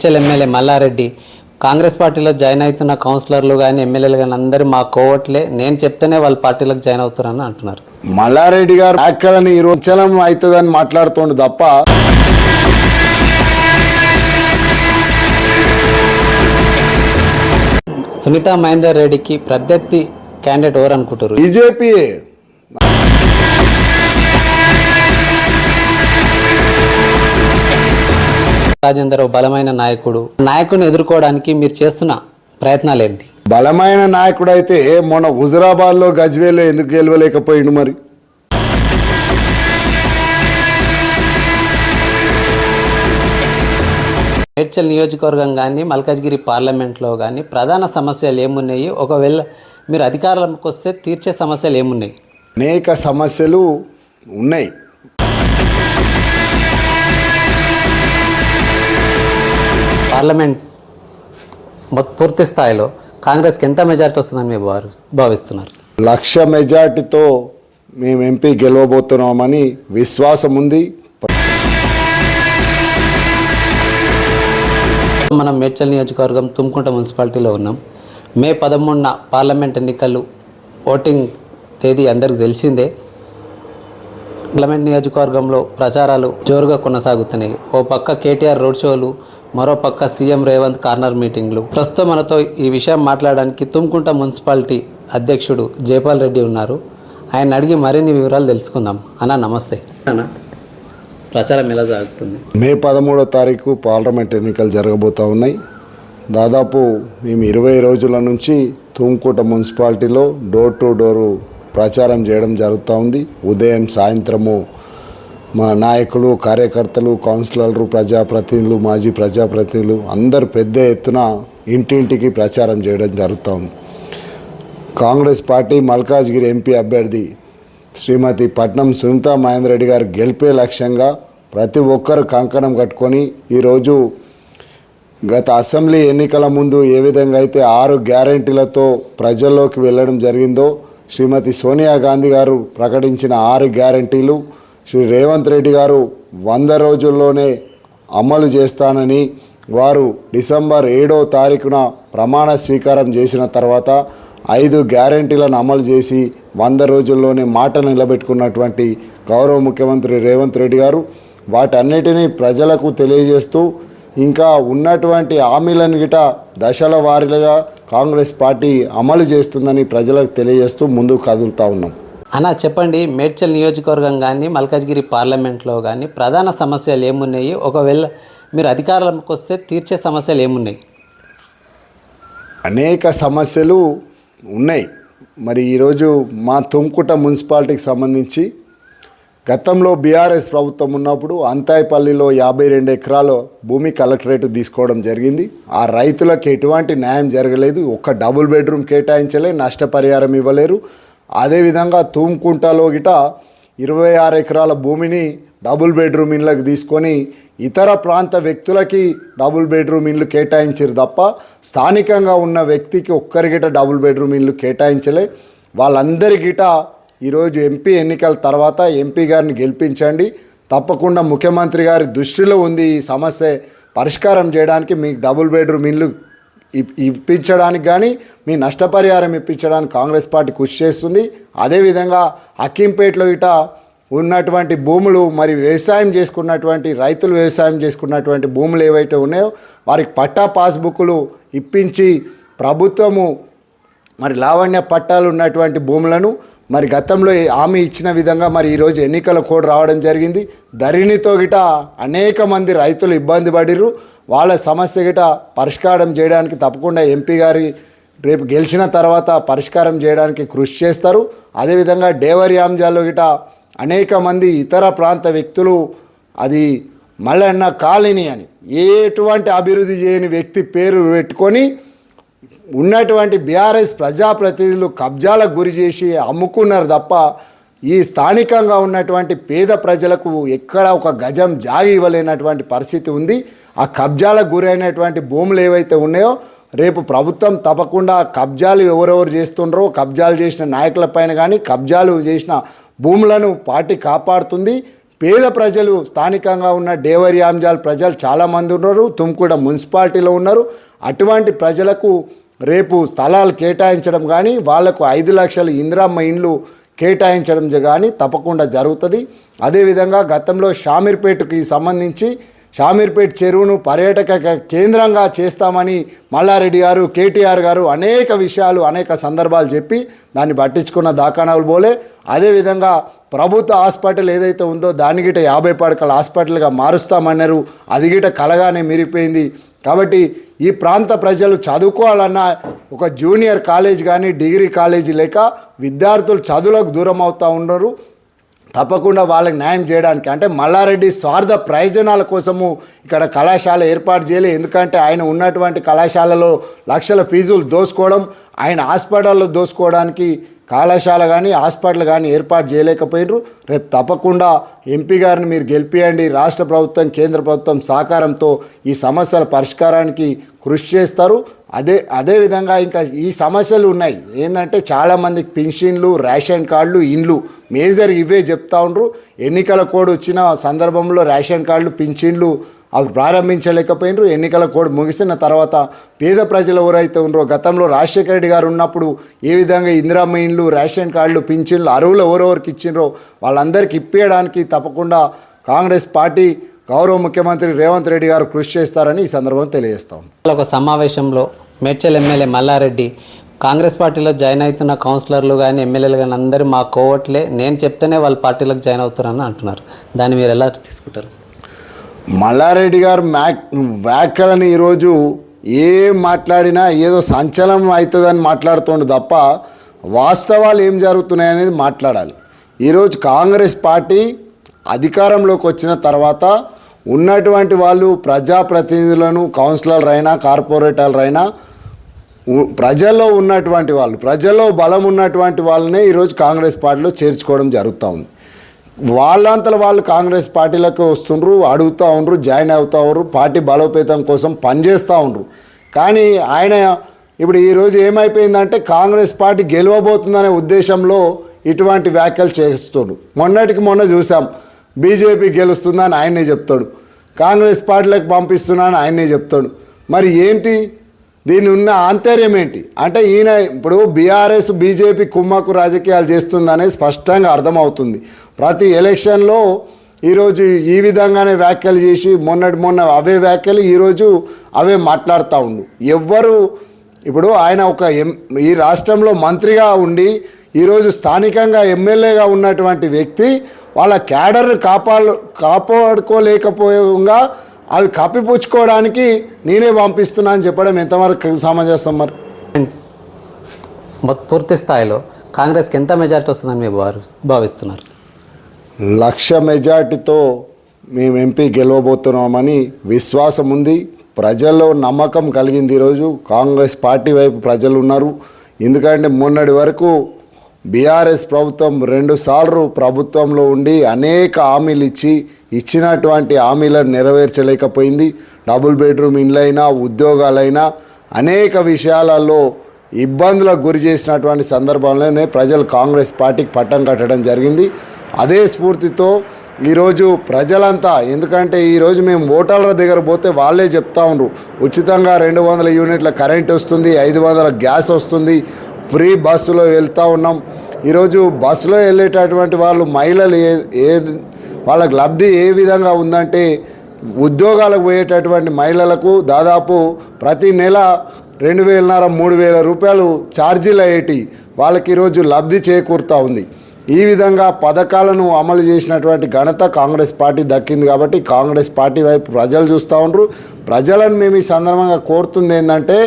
Medchal MLA Mallareddy Congress పార్టీలో join అవుతున్న కౌన్సిలర్లు కానీ ఎమ్మెల్యేలు కానీ అందరూ మా కోవట్లే. నేను చెప్తేనే వాళ్ళ పార్టీలకు జాయిన్ అవుతారని అంటున్నారు. మల్లారెడ్డి గారు ఈ రోజలం అవుతుందని మాట్లాడుతుండు తప్ప సునీత మహేందర్ రెడ్డికి ప్రత్యర్థి క్యాండిడేట్ ఎవరు అనుకుంటారు బీజేపీ రాజేందర్ బలమైన నాయకుడు. నాయకుడిని ఎదుర్కోవడానికి మీరు చేస్తున్న ప్రయత్నాలు ఏంటి? బలమైన నాయకుడు అయితే మొన్న హుజరాబాద్లో గజ్వేలో ఎందుకు గెలవలేకపోయిండు మరి? మేడ్చల్ నియోజకవర్గం కానీ మల్కాజ్గిరి పార్లమెంట్లో కానీ ప్రధాన సమస్యలు ఏమున్నాయి? ఒకవేళ మీరు అధికారంలోకి వస్తే తీర్చే సమస్యలు ఏమున్నాయి? అనేక సమస్యలు ఉన్నాయి. పార్లమెంట్ పూర్తి స్థాయిలో కాంగ్రెస్కి ఎంత మెజారిటీ వస్తుందని మీరు భావి- భావిస్తున్నారు? లక్ష మెజార్టీతో మేము ఎంపీ గెలవబోతున్నామని విశ్వాసం ఉంది. మనం మేడ్చల్ నియోజకవర్గం తుమ్కుంట మున్సిపాలిటీలో ఉన్నాం. మే పదమూడున పార్లమెంట్ ఎన్నికలు ఓటింగ్ తేదీ అందరికీ తెలిసిందే. పార్లమెంట్ నియోజకవర్గంలో ప్రచారాలు జోరుగా కొనసాగుతున్నాయి. ఓ పక్క కేటీఆర్ రోడ్ షోలు మరో పక్క సీఎం రేవంత్ కార్నర్ మీటింగ్లు. ప్రస్తుతం మనతో ఈ విషయం మాట్లాడడానికి తుమ్కుంట మున్సిపాలిటీ అధ్యక్షుడు జైపాల్ రెడ్డి ఉన్నారు. ఆయన అడిగి మరిన్ని వివరాలు తెలుసుకుందాం. అన్న నమస్తే. అన్న ప్రచారం ఎలా సాగుతుంది మే పదమూడో తారీఖు పార్లమెంట్ ఎన్నికలు జరగబోతూ ఉన్నాయి. దాదాపు మేము ఇరవై రోజుల నుంచి తుమ్కోట మున్సిపాలిటీలో డోర్ టు డోరు ప్రచారం చేయడం జరుగుతూ ఉంది. ఉదయం సాయంత్రము మా నాయకులు కార్యకర్తలు కౌన్సిలర్లు ప్రజాప్రతినిధులు మాజీ ప్రజాప్రతినిధులు అందరు పెద్ద ఎత్తున ఇంటింటికి ప్రచారం చేయడం జరుగుతాం కాంగ్రెస్ పార్టీ మల్కాజ్గిరి ఎంపీ అభ్యర్థి శ్రీమతి పట్నం సునీత మహేందర్ రెడ్డి గారు గెలిపే లక్ష్యంగా ప్రతి ఒక్కరు కంకణం కట్టుకొని ఈరోజు గత అసెంబ్లీ ఎన్నికల ముందు ఏ విధంగా అయితే ఆరు గ్యారంటీలతో ప్రజల్లోకి వెళ్ళడం జరిగిందో శ్రీమతి సోనియా గాంధీ గారు ప్రకటించిన ఆరు గ్యారంటీలు శ్రీ రేవంత్ రెడ్డి గారు వంద రోజుల్లోనే అమలు చేస్తానని వారు డిసెంబర్ ఏడో తారీఖున ప్రమాణ స్వీకారం చేసిన తర్వాత ఐదు గ్యారంటీలను అమలు చేసి వంద రోజుల్లోనే మాట నిలబెట్టుకున్నటువంటి గౌరవ ముఖ్యమంత్రి రేవంత్ రెడ్డి గారు. వాటన్నిటినీ ప్రజలకు తెలియజేస్తూ ఇంకా ఉన్నటువంటి హామీలను గిట దశల వారీలుగా కాంగ్రెస్ పార్టీ అమలు చేస్తుందని ప్రజలకు తెలియజేస్తూ ముందుకు కదులుతూ ఉన్నాం. అన్న చెప్పండి మేడ్చల్ నియోజకవర్గం కానీ మల్కాజ్గిరి పార్లమెంట్లో కానీ ప్రధాన సమస్యలు ఏమున్నాయి? ఒకవేళ మీరు అధికారంలోకి వస్తే తీర్చే సమస్యలు ఏమున్నాయి? అనేక సమస్యలు ఉన్నాయి. మరి ఈరోజు మా తుమ్కుట మున్సిపాలిటీకి సంబంధించి గతంలో బీఆర్ఎస్ ప్రభుత్వం ఉన్నప్పుడు అంతాయిపల్లిలో యాభై రెండు ఎకరాల భూమి కలెక్టరేట్ తీసుకోవడం జరిగింది. ఆ రైతులకు ఎటువంటి న్యాయం జరగలేదు. ఒక్క డబుల్ బెడ్రూమ్ కేటాయించలే నష్టపరిహారం ఇవ్వలేరు. అదేవిధంగా తూమ్కుంటలో గిట ఇరవై ఆరు ఎకరాల భూమిని డబుల్ బెడ్రూమ్ ఇండ్లకు తీసుకొని ఇతర ప్రాంత వ్యక్తులకి డబుల్ బెడ్రూమ్ ఇల్లు కేటాయించారు తప్ప స్థానికంగా ఉన్న వ్యక్తికి ఒక్కరిగిట డబుల్ బెడ్రూమ్ ఇల్లు కేటాయించలే. వాళ్ళందరిగిట ఈరోజు ఎంపీ ఎన్నికల తర్వాత ఎంపీ గారిని గెలిపించండి. తప్పకుండా ముఖ్యమంత్రి గారి దృష్టిలో ఉంది ఈ సమస్య పరిష్కారం చేయడానికి మీకు డబుల్ బెడ్రూమ్ ఇల్లు ఇప్పించడానికి కానీ మీ నష్టపరిహారం ఇప్పించడానికి కాంగ్రెస్ పార్టీ కృషి చేస్తుంది. అదేవిధంగా అక్కింపేటలో ఇట ఉన్నటువంటి భూములు మరి వ్యవసాయం చేసుకున్నటువంటి రైతులు వ్యవసాయం చేసుకున్నటువంటి భూములు ఏవైతే ఉన్నాయో వారికి పట్టా పాస్బుక్లు ఇప్పించి ప్రభుత్వము మరి లావణ్య పట్టాలు ఉన్నటువంటి భూములను మరి గతంలో హామీ ఇచ్చిన విధంగా మరి ఈరోజు ఎన్నికల కోడ్ రావడం జరిగింది. ధరణితో గిట అనేక మంది రైతులు ఇబ్బంది పడిర్రు. వాళ్ళ సమస్య గిట పరిష్కారం చేయడానికి తప్పకుండా ఎంపీ గారి రేపు గెలిచిన తర్వాత పరిష్కారం చేయడానికి కృషి చేస్తారు. అదేవిధంగా డేవరి యాంజాలో గిట అనేక మంది ఇతర ప్రాంత వ్యక్తులు అది మల్లన్న కాలనీ అని ఎటువంటి అభివృద్ధి చేయని వ్యక్తి పేరు పెట్టుకొని ఉన్నటువంటి బీఆర్ఎస్ ప్రజాప్రతినిధులు కబ్జాలకు గురి చేసి అమ్ముకున్నారు తప్ప ఈ స్థానికంగా ఉన్నటువంటి పేద ప్రజలకు ఎక్కడ ఒక గజం జాగి ఇవ్వలేనటువంటి పరిస్థితి ఉంది. ఆ కబ్జాలకు గురైనటువంటి భూములు ఏవైతే ఉన్నాయో రేపు ప్రభుత్వం తప్పకుండా కబ్జాలు ఎవరెవరు చేస్తుండ్రో కబ్జాలు చేసిన నాయకులపైన కానీ కబ్జాలు చేసిన భూములను పార్టీ కాపాడుతుంది. పేద ప్రజలు స్థానికంగా ఉన్న డేవరి ఆంజాల్ ప్రజలు చాలామంది ఉన్నారు. తుమ్కూడ మున్సిపాలిటీలో ఉన్నారు. అటువంటి ప్రజలకు రేపు స్థలాలు కేటాయించడం కానీ వాళ్ళకు ఐదు లక్షల ఇందిరామ్మ ఇండ్లు కేటాయించడం కానీ తప్పకుండా జరుగుతుంది. అదేవిధంగా గతంలో షామీర్పేటకి సంబంధించి షామీర్పేట్ చెరువును పర్యాటక కేంద్రంగా చేస్తామని మల్లారెడ్డి గారు కేటీఆర్ గారు అనేక విషయాలు అనేక సందర్భాలు చెప్పి దాన్ని పట్టించుకున్న దాఖనాలు పోలే అదేవిధంగా ప్రభుత్వ హాస్పిటల్ ఏదైతే ఉందో దాని గిట యాభై పడకల హాస్పిటల్గా మారుస్తామన్నారు. అది గిట కలగానే మిరిపోయింది. కాబట్టి ఈ ప్రాంత ప్రజలు చదువుకోవాలన్నా ఒక జూనియర్ కాలేజ్ కానీ డిగ్రీ కాలేజీ లేక విద్యార్థులు చదువులకు దూరం అవుతూ ఉన్నారు తప్పకుండా వాళ్ళకి న్యాయం చేయడానికి. అంటే మల్లారెడ్డి స్వార్థ ప్రయోజనాల కోసము ఇక్కడ కళాశాల ఏర్పాటు చేయలే. ఎందుకంటే ఆయన ఉన్నటువంటి కళాశాలలో లక్షల ఫీజులు దోసుకోవడం ఆయన హాస్పిటల్లో దోసుకోవడానికి కళాశాల కానీ హాస్పిటల్ కానీ ఏర్పాటు చేయలేకపోయినరు. రేపు తప్పకుండా ఎంపీ గారిని మీరు గెలిపియండి. రాష్ట్ర ప్రభుత్వం కేంద్ర ప్రభుత్వం సహకారంతో ఈ సమస్యల పరిష్కారానికి కృషి చేస్తారు. అదే అదేవిధంగా ఇంకా ఈ సమస్యలు ఉన్నాయి. ఏంటంటే చాలామందికి పెన్షన్లు రేషన్ కార్డులు ఇండ్లు మేజర్ ఇవే చెప్తా ఉండ్రు. ఎన్నికల కోడ్ వచ్చిన సందర్భంలో రేషన్ కార్డులు పింఛన్లు అవి ప్రారంభించలేకపోయినరు. ఎన్నికల కోడ్ ముగిసిన తర్వాత పేద ప్రజలు ఎవరైతే ఉన్నారో గతంలో రాజశేఖర రెడ్డి గారు ఉన్నప్పుడు ఏ విధంగా ఇందిరామ్మ ఇండ్లు రేషన్ కార్డులు పింఛన్లు అరువులు ఎవరెవరికి ఇచ్చిండ్రో వాళ్ళందరికీ ఇప్పించడానికి తప్పకుండా కాంగ్రెస్ పార్టీ గౌరవ ముఖ్యమంత్రి రేవంత్ రెడ్డి గారు కృషి చేస్తారని ఈ సందర్భంగా తెలియజేస్తాం. ఒక సమావేశంలో మేడ్చల్ ఎమ్మెల్యే మల్లారెడ్డి కాంగ్రెస్ పార్టీలో జాయిన్ అవుతున్న కౌన్సిలర్లు కానీ ఎమ్మెల్యేలు కానీ అందరూ మా కోవట్లే నేను చెప్తేనే వాళ్ళ పార్టీలకు జాయిన్ అవుతారని అంటున్నారు. దాన్ని మీరు ఎలా తీసుకుంటారు? మల్లారెడ్డి గారు మ్యాక్ వ్యాఖ్యలను ఈరోజు ఏం మాట్లాడినా ఏదో సంచలనం అవుతుందని మాట్లాడుతుండు తప్ప వాస్తవాలు ఏం జరుగుతున్నాయి అనేది మాట్లాడాలి. ఈరోజు కాంగ్రెస్ పార్టీ అధికారంలోకి వచ్చిన తర్వాత ఉన్నటువంటి వాళ్ళు ప్రజాప్రతినిధులను కౌన్సిలర్ అయినా కార్పొరేటర్లు అయినా ప్రజల్లో ఉన్నటువంటి వాళ్ళు ప్రజల్లో బలం ఉన్నటువంటి వాళ్ళనే ఈరోజు కాంగ్రెస్ పార్టీలో చేర్చుకోవడం జరుగుతూ ఉంది. వాళ్ళంతలో వాళ్ళు కాంగ్రెస్ పార్టీలకు వస్తుండ్రు అడుగుతూ ఉండ్రు జాయిన్ అవుతూ ఉండ్రు పార్టీ బలోపేతం కోసం పనిచేస్తూ ఉండ్రు. కానీ ఆయన ఇప్పుడు ఈరోజు ఏమైపోయిందంటే కాంగ్రెస్ పార్టీ గెలవబోతుందనే ఉద్దేశంలో ఇటువంటి వ్యాఖ్యలు చేస్తుండు మొన్నటికి మొన్న చూసాం బీజేపీ గెలుస్తుందని ఆయనే చెప్తాడు. కాంగ్రెస్ పార్టీలకు పంపిస్తున్నానని ఆయనే చెప్తాడు. మరి ఏంటి? దీని ఉన్న ఆంతర్యం ఏంటి? అంటే ఈయన ఇప్పుడు బీఆర్ఎస్ బీజేపీ కుమ్మకు రాజకీయాలు చేస్తుందనేది స్పష్టంగా అర్థమవుతుంది. ప్రతి ఎలక్షన్లో ఈరోజు ఈ విధంగానే వ్యాఖ్యలు చేసి మొన్నటి మొన్న అవే వ్యాఖ్యలు ఈరోజు అవే మాట్లాడుతూ ఉండు. ఎవ్వరు ఇప్పుడు ఆయన ఒక ఈ రాష్ట్రంలో మంత్రిగా ఉండి ఈరోజు స్థానికంగా ఎమ్మెల్యేగా ఉన్నటువంటి వ్యక్తి వాళ్ళ క్యాడర్ కాపాడు కాపాడుకోలేకపోగా అవి కప్పిపుచ్చుకోవడానికి నేనే పంపిస్తున్నా అని చెప్పడం ఎంతవరకు సమంజసం మరి? పూర్తి స్థాయిలో కాంగ్రెస్కి ఎంత మెజారిటీ వస్తుందని మీరు భావి- భావిస్తున్నారు? లక్ష మెజార్టీతో మేము ఎంపీ గెలవబోతున్నామని విశ్వాసం ఉంది. ప్రజల్లో నమ్మకం కలిగింది ఈరోజు. కాంగ్రెస్ పార్టీ వైపు ప్రజలు ఉన్నారు ఎందుకంటే మొన్నటి వరకు బీఆర్ఎస్ ప్రభుత్వం రెండుసార్లు ప్రభుత్వంలో ఉండి అనేక హామీలు ఇచ్చి ఇచ్చినటువంటి హామీలను నెరవేర్చలేకపోయింది. డబుల్ బెడ్రూమ్ ఇండ్లైనా ఉద్యోగాలైనా అనేక విషయాలలో ఇబ్బందులకు గురి చేసినటువంటి సందర్భంలోనే ప్రజలు కాంగ్రెస్ పార్టీకి పట్టం కట్టడం జరిగింది. అదే స్ఫూర్తితో ఈరోజు ప్రజలంతా ఎందుకంటే ఈరోజు మేము ఓటర్ల దగ్గర పోతే వాళ్ళే చెప్తా ఉన్నారు ఉచితంగా రెండు వందల యూనిట్ల కరెంట్ వస్తుంది ఐదు వందల గ్యాస్ వస్తుంది ఫ్రీ బస్సులో వెళ్తూ ఉన్నాం. ఈరోజు బస్సులో వెళ్ళేటటువంటి వాళ్ళు మహిళలు ఏ ఏ వాళ్ళకి లబ్ధి ఏ విధంగా ఉందంటే ఉద్యోగాలకు పోయేటటువంటి మహిళలకు దాదాపు ప్రతి నెల రెండు వేలన్నర మూడు వేల రూపాయలు ఛార్జీలు అయ్యేటి వాళ్ళకి ఈరోజు లబ్ధి చేకూరుతూ ఉంది. ఈ విధంగా పథకాలను అమలు చేసినటువంటి ఘనత కాంగ్రెస్ పార్టీ దక్కింది కాబట్టి కాంగ్రెస్ పార్టీ వైపు ప్రజలు చూస్తూ ఉండరు. ప్రజలను మేము ఈ సందర్భంగా కోరుతుంది ఏంటంటే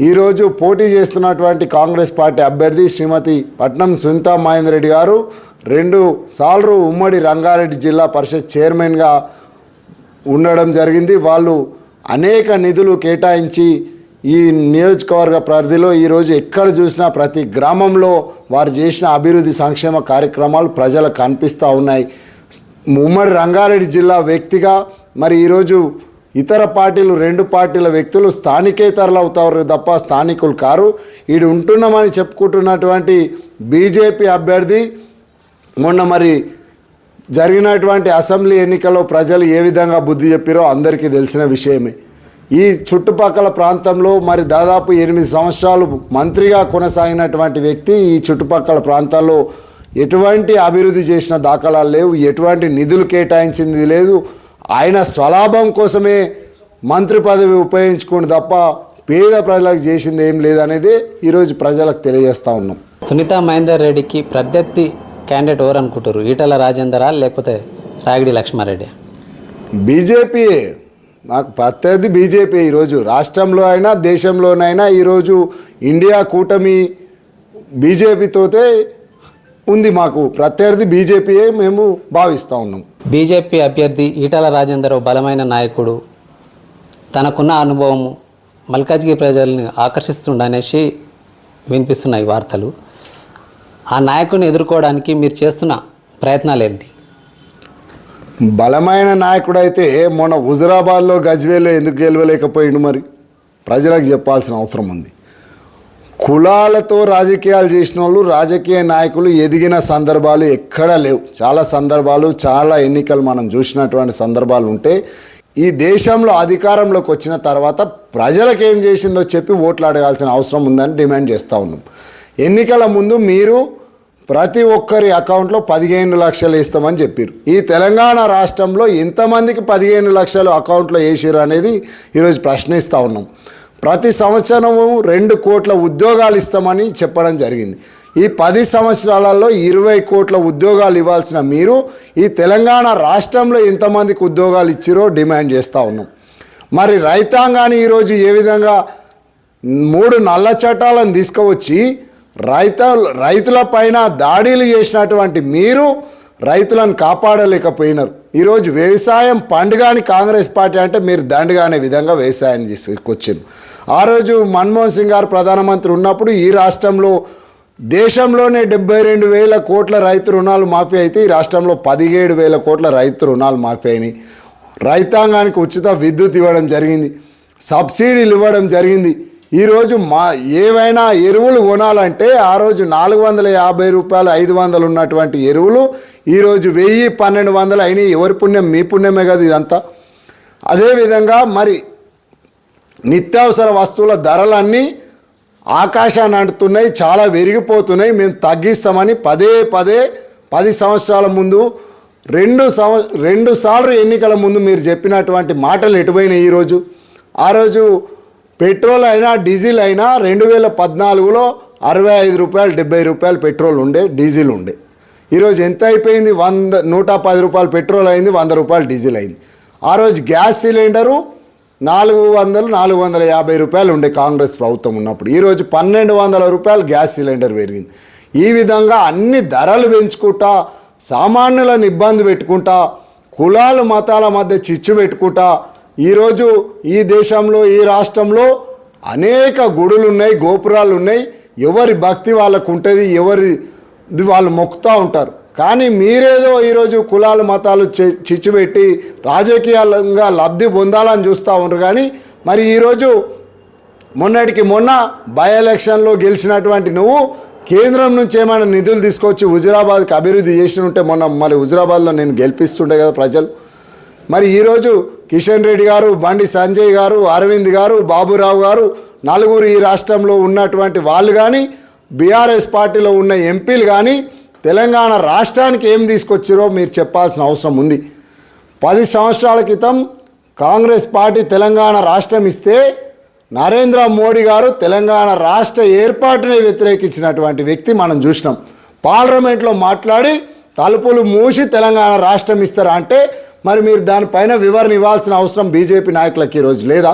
ఈరోజు పోటీ చేస్తున్నటువంటి కాంగ్రెస్ పార్టీ అభ్యర్థి శ్రీమతి పట్నం సునీతా మహేందర్ రెడ్డి గారు రెండు సార్లు ఉమ్మడి రంగారెడ్డి జిల్లా పరిషత్ చైర్మన్గా ఉండడం జరిగింది. వాళ్ళు అనేక నిధులు కేటాయించి ఈ నియోజకవర్గ పరిధిలో ఈరోజు ఎక్కడ చూసినా ప్రతి గ్రామంలో వారు చేసిన అభివృద్ధి సంక్షేమ కార్యక్రమాలు ప్రజలకు కనిపిస్తూ ఉన్నాయి. ఉమ్మడి రంగారెడ్డి జిల్లా వ్యక్తిగా మరి ఈరోజు ఇతర పార్టీలు రెండు పార్టీల వ్యక్తులు స్థానికేతరులు అవుతారు తప్ప స్థానికులు కారు. ఈడు ఉంటున్నామని చెప్పుకుంటున్నటువంటి బీజేపీ అభ్యర్థి మొన్న మరి జరిగినటువంటి అసెంబ్లీ ఎన్నికల్లో ప్రజలు ఏ విధంగా బుద్ధి చెప్పారో అందరికీ తెలిసిన విషయమే. ఈ చుట్టుపక్కల ప్రాంతంలో మరి దాదాపు ఎనిమిది సంవత్సరాలు మంత్రిగా కొనసాగినటువంటి వ్యక్తి ఈ చుట్టుపక్కల ప్రాంతాల్లో ఎటువంటి అభివృద్ధి చేసిన దాఖలాలు లేవు ఎటువంటి నిధులు కేటాయించింది లేదు. ఆయన స్వలాభం కోసమే మంత్రి పదవి ఉపయోగించుకోండి తప్ప పేద ప్రజలకు చేసింది ఏం లేదనేది ఈరోజు ప్రజలకు తెలియజేస్తా ఉన్నాం. సునీత మహేందర్ రెడ్డికి ప్రత్యర్థి క్యాండిడేట్ ఎవరు అనుకుంటారు? ఈటల రాజేందరా లేకపోతే రాగిడి లక్ష్మారెడ్డి? బీజేపీ నాకు ప్రత్యర్థి బీజేపీ ఈరోజు. రాష్ట్రంలో అయినా దేశంలోనైనా ఈరోజు ఇండియా కూటమి బీజేపీతోతే ఉంది మాకు. ప్రత్యర్థి బీజేపీయే మేము భావిస్తూ ఉన్నాం. బీజేపీ అభ్యర్థి ఈటల రాజేందర్ బలమైన నాయకుడు. తనకున్న అనుభవం మల్కాజ్గిరి ప్రజల్ని ఆకర్షిస్తుండనేసి వినిపిస్తున్నాయి వార్తలు. ఆ నాయకుని ఎదుర్కోవడానికి మీరు చేస్తున్న ప్రయత్నాలు ఏంటి? బలమైన నాయకుడైతే మొన్న హుజరాబాద్లో గజ్వేల్లో ఎందుకు గెలవలేకపోయిండు మరి? ప్రజలకు చెప్పాల్సిన అవసరం ఉంది. కులాలతో రాజకీయాలు చేసిన వాళ్ళు రాజకీయ నాయకులు ఎదిగిన సందర్భాలు ఎక్కడా లేవు. చాలా సందర్భాలు చాలా ఎన్నికలు మనం చూసినటువంటి సందర్భాలు ఉంటే ఈ దేశంలో అధికారంలోకి వచ్చిన తర్వాత ప్రజలకు ఏం చేసిందో చెప్పి ఓట్లు అడగాల్సిన అవసరం ఉందని డిమాండ్ చేస్తూ ఉన్నాం. ఎన్నికల ముందు మీరు ప్రతి ఒక్కరి అకౌంట్లో పదిహేను లక్షలు వేస్తామని చెప్పారు ఈ తెలంగాణ రాష్ట్రంలో ఎంతమందికి పదిహేను లక్షలు అకౌంట్లో వేసారు అనేది ఈరోజు ప్రశ్నిస్తూ ఉన్నాం. ప్రతి సంవత్సరము రెండు కోట్ల ఉద్యోగాలు ఇస్తామని చెప్పడం జరిగింది. ఈ పది సంవత్సరాలలో ఇరవై కోట్ల ఉద్యోగాలు ఇవ్వాల్సిన మీరు ఈ తెలంగాణ రాష్ట్రంలో ఎంతమందికి ఉద్యోగాలు ఇచ్చిరో డిమాండ్ చేస్తూ ఉన్నాం. మరి రైతాంగాన్ని ఈరోజు ఏ విధంగా మూడు నల్ల చట్టాలను తీసుకువచ్చి రైత రైతుల పైన దాడిలు చేసినటువంటి మీరు రైతులను కాపాడలేకపోయినారు. ఈరోజు వ్యవసాయం పండుగని కాంగ్రెస్ పార్టీ అంటే మీరు దండగానే అనే విధంగా వ్యవసాయం తీసుకొచ్చారు ఆ రోజు మన్మోహన్ సింగ్ గారు ప్రధానమంత్రి ఉన్నప్పుడు ఈ రాష్ట్రంలో దేశంలోనే డెబ్బై రెండు వేల కోట్ల రైతు రుణాలు మాఫీ అయితే ఈ రాష్ట్రంలో పదిహేడు వేల కోట్ల రైతు రుణాలు మాఫీ అయినాయి. రైతాంగానికి ఉచిత విద్యుత్ ఇవ్వడం జరిగింది. సబ్సిడీలు ఇవ్వడం జరిగింది. ఈరోజు మా ఏవైనా ఎరువులు కొనాలంటే ఆ రోజు నాలుగు వందల యాభై రూపాయలు ఐదు వందలు ఉన్నటువంటి ఎరువులు ఈరోజు వెయ్యి పన్నెండు వందలు అయినాయి. ఎవరి పుణ్యం? మీ పుణ్యమే కదా ఇదంతా. అదేవిధంగా మరి నిత్యావసర వస్తువుల ధరలన్నీ ఆకాశాన్ని అంటున్నాయి చాలా విరిగిపోతున్నాయి. మేము తగ్గిస్తామని పదే పదే పది సంవత్సరాల ముందు రెండు సంవ రెండు సార్లు ఎన్నికల ముందు మీరు చెప్పినటువంటి మాటలు ఎటుపోయినాయి ఈరోజు? ఆ రోజు పెట్రోల్ అయినా డీజిల్ అయినా రెండు వేల పద్నాలుగులో అరవై ఐదు రూపాయలు డెబ్బై రూపాయలు పెట్రోల్ ఉండే డీజిల్ ఉండే. ఈరోజు ఎంత అయిపోయింది? వంద నూట పది రూపాయలు పెట్రోల్ అయింది వంద రూపాయలు డీజిల్ అయింది. ఆ రోజు గ్యాస్ సిలిండరు నాలుగు వందలు నాలుగు వందల యాభై రూపాయలు ఉండే కాంగ్రెస్ ప్రభుత్వం ఉన్నప్పుడు. ఈరోజు పన్నెండు వందల రూపాయలు గ్యాస్ సిలిండర్ పెరిగింది. ఈ విధంగా అన్ని ధరలు పెంచుకుంటా సామాన్యులను ఇబ్బంది పెట్టుకుంటా కులాలు మతాల మధ్య చిచ్చు పెట్టుకుంటా ఈరోజు ఈ దేశంలో ఈ రాష్ట్రంలో అనేక గుడులు ఉన్నాయి గోపురాలు ఉన్నాయి ఎవరి భక్తి వాళ్ళకు ఉంటుంది ఎవరి వాళ్ళు మొక్కుతూ ఉంటారు. కానీ మీరేదో ఈరోజు కులాలు మతాలు చి- చిచ్చుపెట్టి రాజకీయంగా లబ్ధి పొందాలని చూస్తూ ఉన్నారు కానీ మరి ఈరోజు మొన్నటికి మొన్న బై ఎలక్షన్లో గెలిచినటువంటి నువ్వు కేంద్రం నుంచి ఏమైనా నిధులు తీసుకొచ్చి హుజురాబాద్కి అభివృద్ధి చేసి ఉంటే మొన్న మరి హుజురాబాద్లో నేను గెలిపిస్తుండే కదా ప్రజలు. మరి ఈరోజు కిషన్ రెడ్డి గారు బండి సంజయ్ గారు అరవింద్ గారు బాబురావు గారు నలుగురు ఈ రాష్ట్రంలో ఉన్నటువంటి వాళ్ళు కానీ బీఆర్ఎస్ పార్టీలో ఉన్న ఎంపీలు కానీ తెలంగాణ రాష్ట్రానికి ఏం తీసుకొచ్చారో మీరు చెప్పాల్సిన అవసరం ఉంది. పది సంవత్సరాల క్రితం కాంగ్రెస్ పార్టీ తెలంగాణ రాష్ట్రం ఇస్తే నరేంద్ర మోడీ గారు తెలంగాణ రాష్ట్ర ఏర్పాటుని వ్యతిరేకించినటువంటి వ్యక్తి మనం చూసినాం. పార్లమెంట్లో మాట్లాడి తలుపులు మూసి తెలంగాణ రాష్ట్రం ఇస్తారా అంటే మరి మీరు దానిపైన వివరణ ఇవ్వాల్సిన అవసరం బీజేపీ నాయకులకి ఈరోజు లేదా?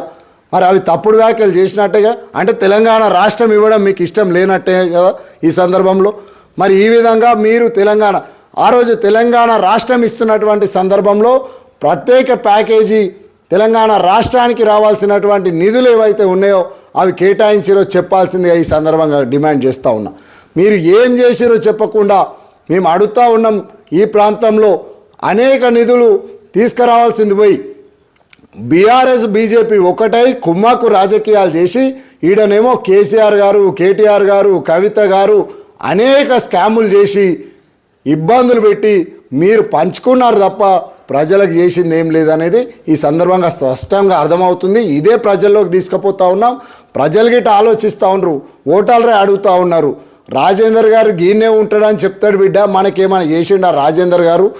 మరి అవి తప్పుడు వ్యాఖ్యలు చేసినట్టేగా? అంటే తెలంగాణ రాష్ట్రం ఇవ్వడం మీకు ఇష్టం లేనట్టే కదా ఈ సందర్భంలో? మరి ఈ విధంగా మీరు తెలంగాణ ఆ రోజు తెలంగాణ రాష్ట్రం ఇస్తున్నటువంటి సందర్భంలో ప్రత్యేక ప్యాకేజీ తెలంగాణ రాష్ట్రానికి రావాల్సినటువంటి నిధులు ఏవైతే ఉన్నాయో అవి కేటాయించిరో చెప్పాల్సిందిగా ఈ సందర్భంగా డిమాండ్ చేస్తూ ఉన్నా. మీరు ఏం చేసిరో చెప్పకుండా మేము అడుగుతూ ఉన్నాం ఈ ప్రాంతంలో అనేక నిధులు తీసుకురావాల్సింది పోయి బీఆర్ఎస్ బీజేపీ ఒకటై కుమ్మకు రాజకీయాలు చేసి ఈడనేమో కేసీఆర్ గారు కేటీఆర్ గారు కవిత గారు అనేక స్కాములు చేసి ఇబ్బందులు పెట్టి మీరు పంచుకున్నారు తప్ప ప్రజలకు చేసింది ఏం లేదనేది ఈ సందర్భంగా స్పష్టంగా అర్థమవుతుంది. ఇదే ప్రజల్లోకి తీసుకుపోతా ఉన్నాం. ప్రజలు గిట్ట ఆలోచిస్తూ ఉన్నారు ఓటాలరే అడుగుతూ ఉన్నారు. రాజేందర్ గారు గీనే ఉంటాడని చెప్తాడు బిడ్డ. మనకేమైనా చేసిండా రాజేందర్ గారు?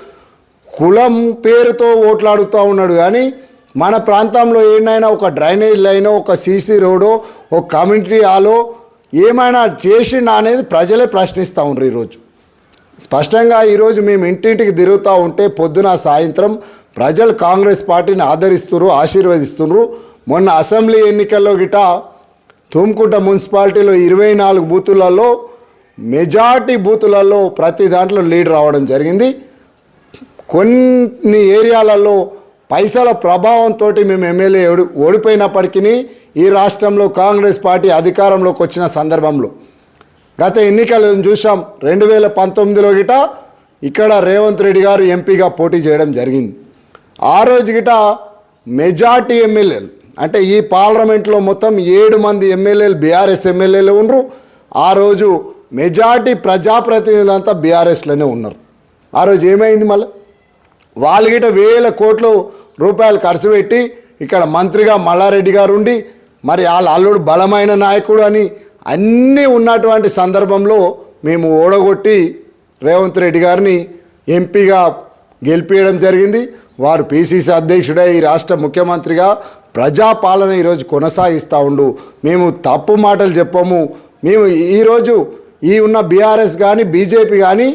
కులం పేరుతో ఓట్లు ఉన్నాడు కానీ మన ప్రాంతంలో ఏమైనా ఒక డ్రైనేజ్ లైనో ఒక సీసీ రోడో ఒక కమ్యూనిటీ హాలో ఏమైనా చేసిండా అనేది ప్రజలే ప్రశ్నిస్తూ ఉన్నారు ఈరోజు. స్పష్టంగా ఈరోజు మేము ఇంటింటికి తిరుగుతూ ఉంటే పొద్దున సాయంత్రం ప్రజలు కాంగ్రెస్ పార్టీని ఆదరిస్తున్నారు ఆశీర్వదిస్తున్నారు మొన్న అసెంబ్లీ ఎన్నికల్లో గిట తుమ్కుంట మున్సిపాలిటీలో ఇరవై నాలుగు బూతులలో మెజార్టీ బూతులలో ప్రతి దాంట్లో లీడ్ రావడం జరిగింది. కొన్ని ఏరియాలలో పైసల ప్రభావంతో మేము ఎమ్మెల్యే ఓడి ఓడిపోయినప్పటికీ ఈ రాష్ట్రంలో కాంగ్రెస్ పార్టీ అధికారంలోకి వచ్చిన సందర్భంలో. గత ఎన్నికలు చూసాం రెండు వేల పంతొమ్మిదిలో గిట ఇక్కడ రేవంత్ రెడ్డి గారు ఎంపీగా పోటీ చేయడం జరిగింది. ఆ రోజు గిట మెజార్టీ ఎమ్మెల్యేలు అంటే ఈ పార్లమెంట్లో మొత్తం ఏడు మంది ఎమ్మెల్యేలు బీఆర్ఎస్ ఎమ్మెల్యేలు ఉన్నారు ఆ రోజు మెజార్టీ ప్రజాప్రతినిధులంతా బీఆర్ఎస్లోనే ఉన్నారు. ఆ రోజు ఏమైంది మళ్ళీ? వాళ్ళ గిట వేల కోట్లు రూపాయలు ఖర్చు పెట్టి ఇక్కడ మంత్రిగా మల్లారెడ్డి గారు ఉండి మరి వాళ్ళ అల్లుడు బలమైన నాయకుడు అని అన్నీ ఉన్నటువంటి సందర్భంలో మేము ఓడగొట్టి రేవంత్ రెడ్డి గారిని ఎంపీగా గెలిపించడం జరిగింది. వారు పిసిసి అధ్యక్షుడై ఈ రాష్ట్ర ముఖ్యమంత్రిగా ప్రజాపాలన ఈరోజు కొనసాగిస్తూ ఉండు. మేము తప్పు మాటలు చెప్పము. మేము ఈరోజు ఈ ఉన్న బీఆర్ఎస్ కానీ బీజేపీ కానీ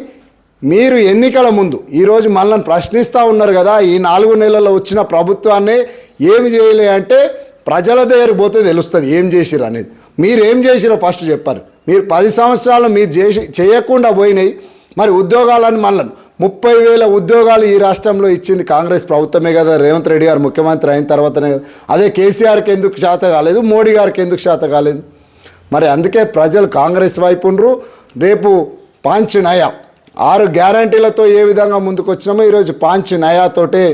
మీరు ఎన్నికల ముందు ఈరోజు మనల్ని ప్రశ్నిస్తూ ఉన్నారు కదా ఈ నాలుగు నెలల్లో వచ్చిన ప్రభుత్వాన్ని ఏమి చేయలే అంటే ప్రజల దగ్గర పోతే తెలుస్తుంది ఏం చేసిరు అనేది. మీరు ఏం చేసిరో ఫస్ట్ చెప్పారు. మీరు పది సంవత్సరాలు మీరు చేసి చేయకుండా పోయినాయి. మరి ఉద్యోగాలను మళ్ళీ ముప్పై వేల ఉద్యోగాలు ఈ రాష్ట్రంలో ఇచ్చింది కాంగ్రెస్ ప్రభుత్వమే కదా రేవంత్ రెడ్డి గారు ముఖ్యమంత్రి అయిన తర్వాతనే కదా. అదే కేసీఆర్కి ఎందుకు శాత కాలేదు మోడీ గారికి ఎందుకు శాత కాలేదు? మరి అందుకే ప్రజలు కాంగ్రెస్ వైపు రేపు పాంచ్ నయా. ఆరు గ్యారంటీలతో ఏ విధంగా ముందుకు వచ్చినామో ఈరోజు పాంచ్ నయాతోటే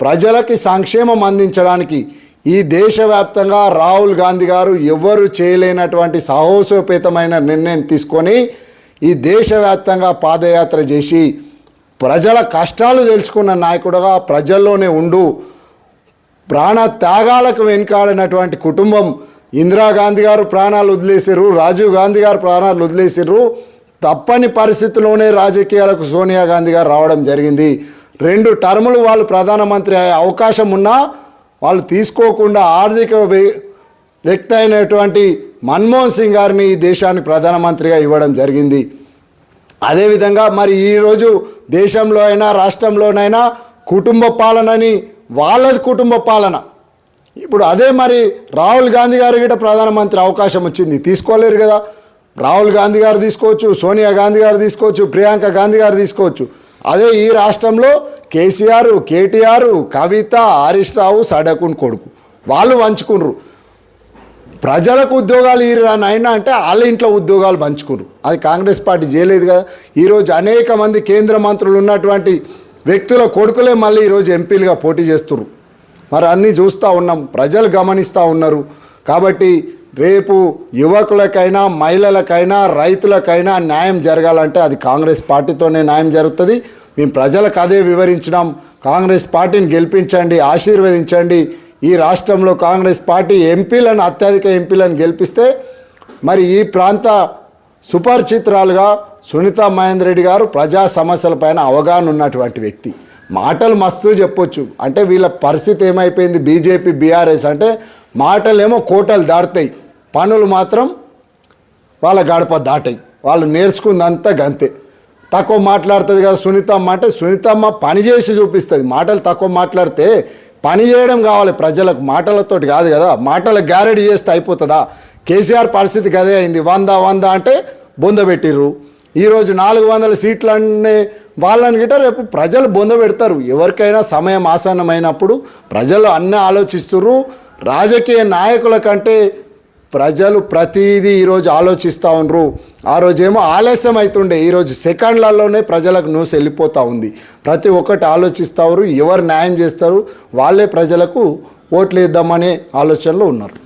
ప్రజలకి సంక్షేమం అందించడానికి ఈ దేశవ్యాప్తంగా రాహుల్ గాంధీ గారు ఎవరు చేయలేనటువంటి సాహసోపేతమైన నిర్ణయం తీసుకొని ఈ దేశవ్యాప్తంగా పాదయాత్ర చేసి ప్రజల కష్టాలు తెలుసుకున్న నాయకుడుగా ప్రజల్లోనే ఉండు ప్రాణ త్యాగాలకు వెనుకాడినటువంటి కుటుంబం ఇందిరాగాంధీ గారు ప్రాణాలు వదిలేసారు రాజీవ్ గాంధీ గారు ప్రాణాలు వదిలేసారు తప్పని పరిస్థితిలోనే రాజకీయాలకు సోనియా గాంధీ గారు రావడం జరిగింది. రెండు టర్ములు వాళ్ళు ప్రధానమంత్రి అయ్యే అవకాశం ఉన్నా వాళ్ళు తీసుకోకుండా ఆర్థిక వ్య- వ్యక్తి అయినటువంటి మన్మోహన్ సింగ్ గారిని ఈ దేశానికి ప్రధానమంత్రిగా ఇవ్వడం జరిగింది. అదేవిధంగా మరి ఈరోజు దేశంలో అయినా రాష్ట్రంలోనైనా కుటుంబ పాలనని వాళ్ళది కుటుంబ పాలన. ఇప్పుడు అదే మరి రాహుల్ గాంధీ గారు కూడా ప్రధానమంత్రి అవకాశం వచ్చింది. తీసుకోలేరు కదా. రాహుల్ గాంధీ గారు తీసుకోవచ్చు సోనియా గాంధీ గారు తీసుకోవచ్చు ప్రియాంక గాంధీ గారు తీసుకోవచ్చు. అదే ఈ రాష్ట్రంలో కేసీఆర్ కేటీఆర్ కవిత హరీష్ రావు సడకున్ కొడుకు. వాళ్ళు వంచుకున్నారు ప్రజలకు ఉద్యోగాలు ఈరానైనా అంటే వాళ్ళ ఇంట్లో ఉద్యోగాలు పంచుకున్నారు అది కాంగ్రెస్ పార్టీ చేయలేదు కదా. ఈరోజు అనేక మంది కేంద్ర మంత్రులు ఉన్నటువంటి వ్యక్తుల కొడుకులే మళ్ళీ ఈరోజు ఎంపీలుగా పోటీ చేస్తున్నారు మరి అన్నీ చూస్తూ ఉన్నాం. ప్రజలు గమనిస్తూ ఉన్నారు. కాబట్టి రేపు యువకులకైనా మహిళలకైనా రైతులకైనా న్యాయం జరగాలంటే అది కాంగ్రెస్ పార్టీతోనే న్యాయం జరుగుతుంది. మేము ప్రజలకు అదే వివరించినాం. కాంగ్రెస్ పార్టీని గెలిపించండి ఆశీర్వదించండి. ఈ రాష్ట్రంలో కాంగ్రెస్ పార్టీ ఎంపీలను అత్యధిక ఎంపీలను గెలిపిస్తే మరి ఈ ప్రాంత సుపరిచిత్రాలుగా సునీత మహేందర్ రెడ్డి గారు ప్రజా సమస్యలపైన అవగాహన ఉన్నటువంటి వ్యక్తి. మాటలు మస్తు చెప్పొచ్చు. అంటే వీళ్ళ పరిస్థితి ఏమైపోయింది? బీజేపీ బీఆర్ఎస్ అంటే మాటలేమో కోటలు దాటుతాయి. పనులు మాత్రం వాళ్ళ గడప దాటాయి. వాళ్ళు నేర్చుకుందంతా గంతే. తక్కువ మాట్లాడుతుంది కదా సునీతమ్మ అంటే సునీతమ్మ పని చేసి చూపిస్తుంది. మాటలు తక్కువ మాట్లాడితే పని చేయడం కావాలి ప్రజలకు. మాటలతోటి కాదు కదా. మాటల గ్యారెడీ చేస్తే అయిపోతుందా? కేసీఆర్ పరిస్థితి గదే అయింది. వంద వంద అంటే బొంద పెట్టిర్రు. ఈరోజు నాలుగు వందల సీట్లు అనే వాళ్ళని గిట్ట రేపు ప్రజలు బొంద పెడతారు. ఎవరికైనా సమయం ఆసన్నమైనప్పుడు ప్రజలు అన్నీ ఆలోచిస్తుర్రు. రాజకీయ నాయకుల కంటే ప్రజలు ప్రతిదీ ఈరోజు ఆలోచిస్తూ ఉన్నారు ఆ రోజేమో ఆలస్యం అవుతుండే ఈరోజు సెకండ్లలోనే ప్రజలకు న్యూస్ వెళ్ళిపోతూ ఉంది. ప్రతి ఒక్కటి ఆలోచిస్తారు ఎవరు న్యాయం చేస్తారు? వాళ్ళే ప్రజలకు ఓట్లు వేద్దామనే ఆలోచనలో ఉన్నారు.